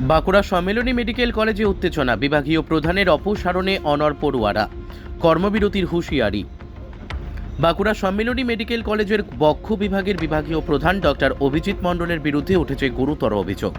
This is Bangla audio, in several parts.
বাঁকুড়া সম্মেলনী মেডিকেল কলেজে উত্তেজনা, বিভাগীয় প্রধানের অপসারণে অনর পড়ুয়ারা, কর্মবিরতির হুঁশিয়ারি। বাঁকুড়া সম্মেলনী মেডিকেল কলেজের বক্ষ বিভাগের বিভাগীয় প্রধান ডক্টর অভিজিৎ মণ্ডলের বিরুদ্ধে উঠেছে গুরুতর অভিযোগ।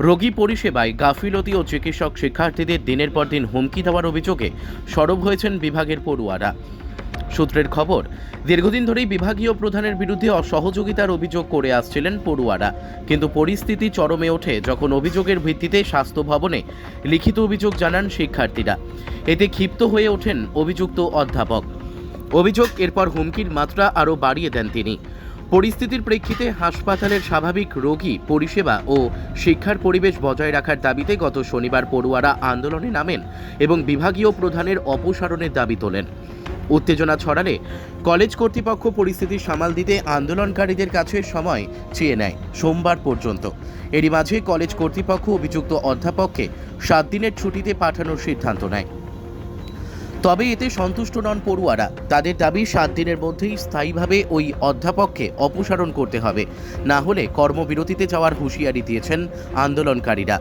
রোগী পরিষেবায় গাফিলতি ও চিকিৎসক শিক্ষার্থীদের দিনের পর দিন হুমকি দেওয়ার অভিযোগে সরব হয়েছেন বিভাগের পড়ুয়ারা। সূত্রের খবর, দীর্ঘদিন ধরেই বিভাগীয় প্রধানের বিরুদ্ধে অসহযোগিতার অভিযোগ করে আসছিলেন পড়ুয়ারা। কিন্তু পরিস্থিতি চরমে ওঠে যখন অভিযোগের ভিত্তিতে স্বাস্থ্য ভবনে লিখিত অভিযোগ জানান শিক্ষার্থীরা। এতে ক্ষিপ্ত হয়ে ওঠেন অভিযুক্ত অধ্যাপক। অভিযোগ এরপর হুমকির মাত্রা আরও বাড়িয়ে দেন তিনি। পরিস্থিতির প্রেক্ষিতে হাসপাতালের স্বাভাবিক রোগী পরিষেবা ও শিক্ষার পরিবেশ বজায় রাখার দাবিতে গত শনিবার পড়ুয়ারা আন্দোলনে নামেন এবং বিভাগীয় প্রধানের অপসারণের দাবি তোলেন। উত্তেজনা ছড়ালে কলেজ কর্তৃপক্ষ পরিস্থিতি সামাল দিতে আন্দোলনকারীদের কাছে সময় চেয়ে নেয় সোমবার পর্যন্ত। এরই মাঝে কলেজ কর্তৃপক্ষ অভিযুক্ত অধ্যাপককে সাত দিনের ছুটিতে পাঠানোর সিদ্ধান্ত নেয়। তবে এতে সন্তুষ্ট নন পড়ুয়ারা। তাদের দাবি, সাত দিনের মধ্যেই স্থায়ীভাবে ওই অধ্যাপককে অপসারণ করতে হবে। না হলে কর্মবিরতিতে যাওয়ার হুঁশিয়ারি দিয়েছেন আন্দোলনকারীরা।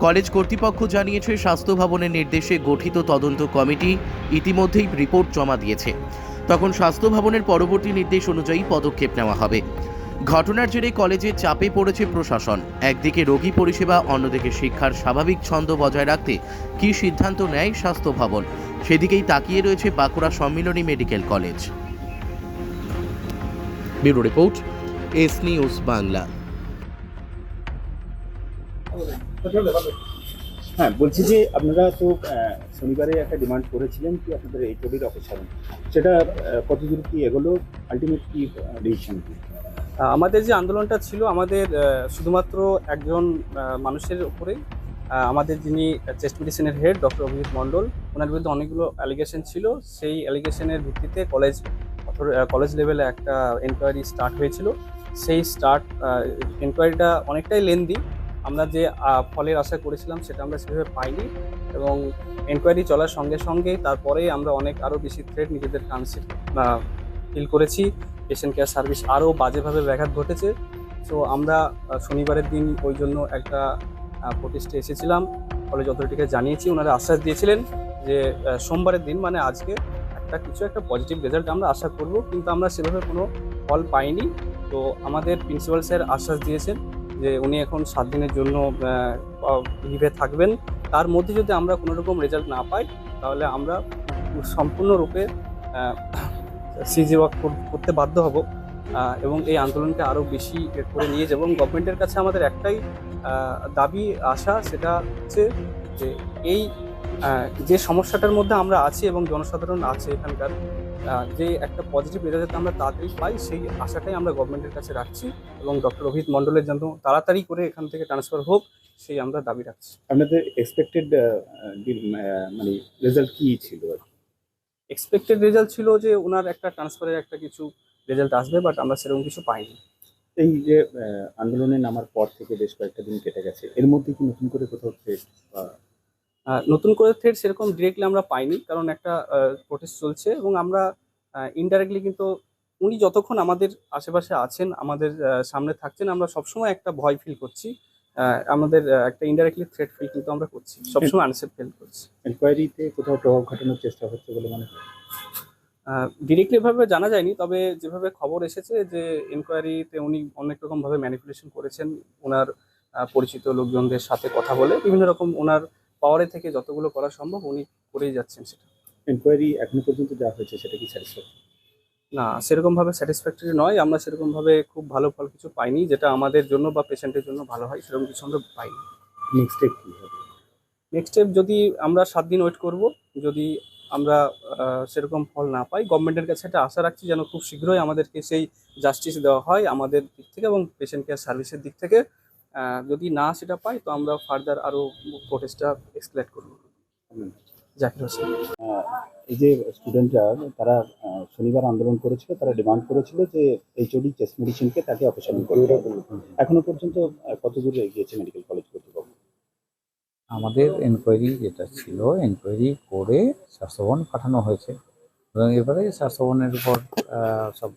কলেজ কর্তৃপক্ষ জানিয়েছে, স্বাস্থ্য ভবনের নির্দেশে গঠিত তদন্ত কমিটি ইতিমধ্যেই রিপোর্ট জমা দিয়েছে। তখন স্বাস্থ্য ভবনের পরবর্তী নির্দেশ অনুযায়ী পদক্ষেপ নেওয়া হবে। ঘটনার জেরে কলেজে চাপে পড়েছে প্রশাসন। একদিকে রোগী পরিষেবা, অন্যদিকে শিক্ষার স্বাভাবিক ছন্দ বজায় রাখতে কী সিদ্ধান্ত নেয় স্বাস্থ্য ভবন? সেদিকেই তাকিয়ে রয়েছে Bankura Sammilani medical college. Bureau report, S news Bangla. হ্যাঁ বলছি যে আপনারা তো শনিবারে একটা ডিমান্ড করেছিলেন কি আপনাদের এই কোভিড অপসারণ সেটা কতদূর কি এগোলো? আলটিমেট কি ডিসিশন কি? আমাদের যে আন্দোলনটা ছিল, আমাদের শুধুমাত্র একজন মানুষের উপরে আমাদের যিনি চেস্ট মেডিসিনের হেড ডক্টর অভিজিৎ মণ্ডল, ওনার বিরুদ্ধে অনেকগুলো অ্যালিগেশন ছিল। সেই অ্যালিগেশনের ভিত্তিতে কলেজ কলেজ লেভেলে একটা এনকোয়ারি স্টার্ট হয়েছিল। সেই স্টার্ট এনকোয়ারিটা অনেকটাই লেন্দি আমরা যে ফলের আশা করেছিলাম সেটা আমরা সেভাবে পাইনি এবং এনকোয়ারি চলার সঙ্গে সঙ্গেই তারপরেই আমরা অনেক আরও বেশি থ্রেড নিজেদের কানসিপ ফিল করেছি। পেশেন্ট কেয়ার সার্ভিস আরও বাজেভাবে ব্যাঘাত ঘটেছে। সো আমরা শনিবারের দিন ওই জন্য একটা প্রতিষ্ঠা এসেছিলাম। কলেজ অথরিটিকে জানিয়েছি, ওনারা আশ্বাস দিয়েছিলেন যে সোমবারের দিন মানে আজকে একটা কিছু একটা পজিটিভ রেজাল্ট আমরা আশা করব, কিন্তু আমরা সেভাবে কোনো ফল পাইনি। তো আমাদের প্রিন্সিপাল স্যার আশ্বাস দিয়েছেন যে উনি এখন সাত দিনের জন্য লিভে থাকবেন। তার মধ্যে যদি আমরা কোনো রকম রেজাল্ট না পাই, তাহলে আমরা সম্পূর্ণরূপে সিজি ওয়ার্ক করতে বাধ্য হব এবং এই আন্দোলনকে আরও বেশি করে নিয়ে যাব। এবং গভর্নমেন্টের কাছে আমাদের একটাই দাবি, আশা, সেটা হচ্ছে যে এই যে সমস্যাটার মধ্যে আমরা আছি এবং জনসাধারণ আছে এখানকার যে একটা পজিটিভ রেজাল্ট যাতে আমরা তাড়াতাড়ি পাই সেই আশাটাই আমরা গভর্নমেন্টের কাছে রাখছি এবং ডক্টর অভিজিৎ মণ্ডলের জন্য তাড়াতাড়ি করে এখান থেকে ট্রান্সফার হোক সেই আমরা দাবি রাখছি আপনাদের এক্সপেক্টেড মানে রেজাল্ট কী ছিল? এক্সপেক্টেড রেজাল্ট ছিল যে ওনার একটা ট্রান্সফারের একটা কিছু রেজাল্ট আসবে বাট আমরা সেরকম কিছু পাইনি এই যে আন্দোলনে নামার পর থেকে বেশ কয়েকটা দিন কেটে গেছে এর মধ্যে কি নতুন করে কোথাও টেস্ট বা নতুন করে থ্রেড সেরকম ডিরেক্টলি আমরা পাইনি কারণ একটা প্রোটেস্ট চলছে এবং আমরা ইনডাইরেক্টলি কিন্তু উনি যতক্ষণ আমাদের আশেপাশে আছেন আমাদের সামনে থাকছেন আমরা সবসময় একটা ভয় ফিল করছি আমাদের একটা ইনডাইরেক্টলি থ্রেড ফিল কিন্তু আমরা করছি সবসময় আনসেফ ফিল করছি। এনকোয়ারিতে কোথাও প্রভাব ঘটানোর চেষ্টা হচ্ছে বলে মনে হয়? ডিরেক্টলি ভাবে জানা যায়নি তবে যেভাবে খবর এসেছে যে এনকোয়ারিতে উনি অনেক রকম ভাবে ম্যানিপুলেশন করেছেন ওনার পরিচিত লোকজনদের সাথে কথা বলে বিভিন্ন রকম ওনার পাওয়ারে থেকে যতগুলো করা সম্ভব উনি করেই যাচ্ছেন সেটা। এনকোয়ারি এখনও পর্যন্ত যা হয়েছে সেটা কি না সেরকমভাবে স্যাটিসফ্যাক্টরি নয়। আমরা সেরকমভাবে খুব ভালো ফল কিছু পাইনি যেটা আমাদের জন্য বা পেশেন্টের জন্য ভালো হয় সেরকম কিছু আমরা পাইনি। নেক্সট স্টেপ কি হবে? নেক্সট স্টেপ যদি আমরা সাত দিন ওয়েট করব যদি আমরা সেরকম ফল না পাই গভর্নমেন্টের কাছে একটা আশা রাখছি যেন খুব শীঘ্রই আমাদেরকে সেই জাস্টিস দেওয়া হয় আমাদের দিক থেকে এবং পেশেন্ট কেয়ার সার্ভিসের দিক থেকে। যদি না সেটা পাই তো আমরা ফার্দার আরও প্রোটেস্টটা এক্সপ্লেট করব। জাকির হোসেন। এই যে স্টুডেন্টরা তারা শনিবার আন্দোলন করেছিল তারা ডিমান্ড করেছিল যে এইচওডি চেস্ট মেডিসিনকে তাকে অপসারণ করতে এখনও পর্যন্ত কত দূরে এগিয়েছে মেডিকেল কলেজ কর্তৃপক্ষ? আমাদের এনকোয়ারি যেটা ছিল এনকোয়ারি করে স্বাস্থ্যভবন পাঠানো হয়েছে। এবং এবারে স্বাস্থ্যভবনের উপর সব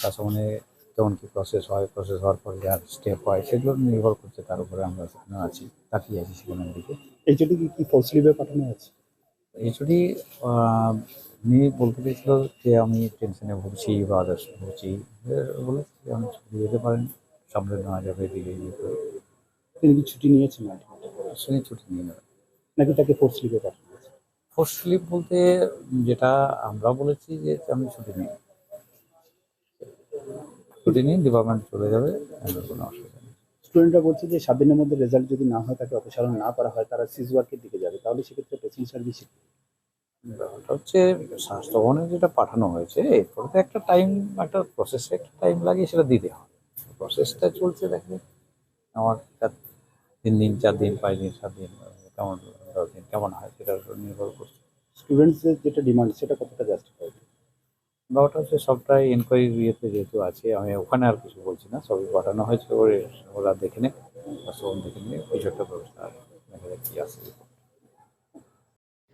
স্বাস্থ্যভবনে যেমন কি প্রসেস হয় প্রসেস হওয়ার পরে যার স্টেপ হয় সেগুলো নির্ভর করছে তার উপরে আমরা সেখানে আছি তাকিয়ে আছি সেখানের দিকে। এইচওডি কি ফোর্স লিভে পাঠানো হয়েছে এইচডি উনি বলতে পেরেছিল যে আমি টেনশনে ভুগছি বা আদার্স ভুগছি বলে আমি ছুটি যেতে পারেন সামনে নেওয়া যাবে দিকে ইয়ে করে। তিনি কি ছুটি নিয়েছেন সঙ্গে ছুটি নিয়ে নেবেন নাকি তাকে ফোর্স লিভে পাঠানো ফোর্স স্লিপ বলতে যেটা আমরা বলেছি যে আমি ছুটি নিই। ছুটি নিয়ে ডিপার্টমেন্ট চলে যাবে কোনো অসুবিধা নেই। স্টুডেন্টরা বলছে যে সাত দিনের মধ্যে রেজাল্ট যদি না হয় তাকে অপসারণ না করা হয় তারা সিজ ওয়ার্কের দিকে যাবে। তাহলে সেক্ষেত্রে পেশেন্ট সার্ভিস ব্যাপারটা হচ্ছে স্বাস্থ্য ভবনে যেটা পাঠানো হয়েছে এরপরে তো একটা টাইম একটা প্রসেসে একটা টাইম লাগে সেটা দিতে হয়। প্রসেসটা চলছে দেখে। আমার তিন দিন চার দিন পাঁচ দিন সাত দিন কেমন দশ দিন কেমন হয় সেটার উপর নির্ভর করছে। স্টুডেন্টসদের যেটা ডিমান্ড সেটা কতটা জাস্টিফাইড ব্যাপারটা হচ্ছে সবটাই এনকোয়ারি ইয়েতে যেহেতু আছে, আমি ওখানে আর কিছু বলছি না, সবই পাঠানো হয়েছে, ওরা দেখে নেবে দেখে নিয়ে ওই একটা ব্যবস্থা দেখা আসে